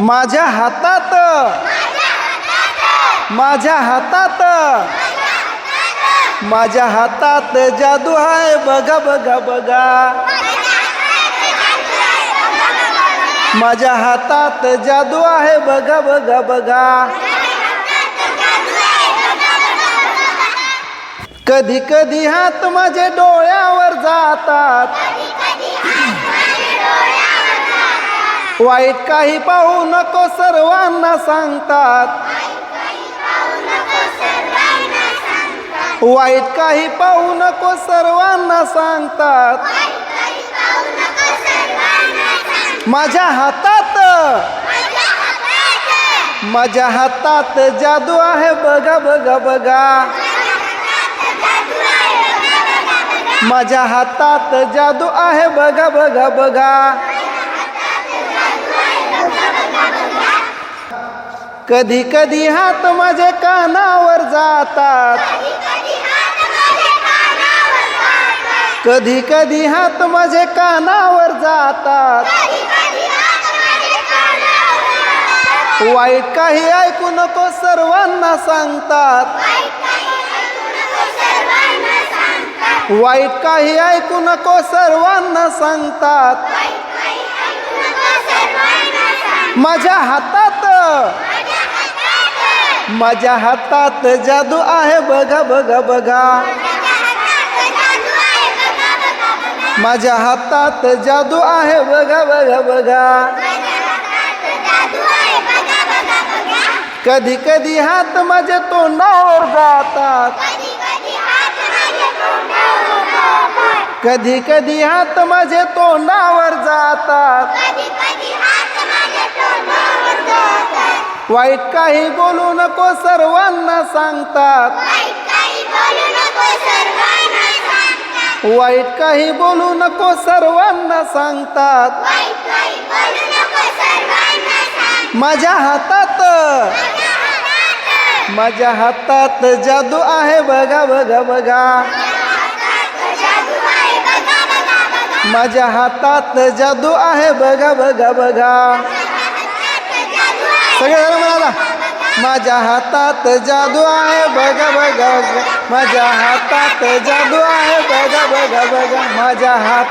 माझ्या हातात. माझ्या हातात. माझ्या हातात जादू आहे बघा बघा बघा. माझ्या हातात जादू आहे बघा बघा बघा. कधी कधी हात माझे डोळ्यावर जातात. वाईट काही पाहू नको सर्वांना सांगतात. वाईट काही पाहू नको सर्वांना सांगतात. माझ्या हातात माझ्या हातात जादू आहे बघा बघा बघा. माझ्या हातात जादू आहे बघा बघा बघा. कधी कधी हात माझे कानावर जातात. कधी कधी हात माझे कानावर जातात. वाईट काही ऐकू नको सर्वांना सांगतात. वाईट काही ऐकू नको सर्वांना सांगतात. माझ्या हातात. माझ्या हातात जादू आहे बघा बघा बघा. माझ्या हातात जादू आहे बघा बघा बघा. कधी कधी हात माझ्या तोंडावर जातात. कधी कधी हात माझे तोंडावर जातात. वाईट काही बोलू नको सर्वांना सांगतात. वाईट काही बोलू नको सर्वांना सांगतात. माझ्या हातात. माझ्या हातात जादू आहे बघा बघा बघा. माझ्या हातात जादू आहे बघा बघा बघा. सगळे म्हणाला माझ्या हातात जादू आहे बघा बघा बघा. माझ्या हातात जादू आहे बघा बघा बघा माझ्या हात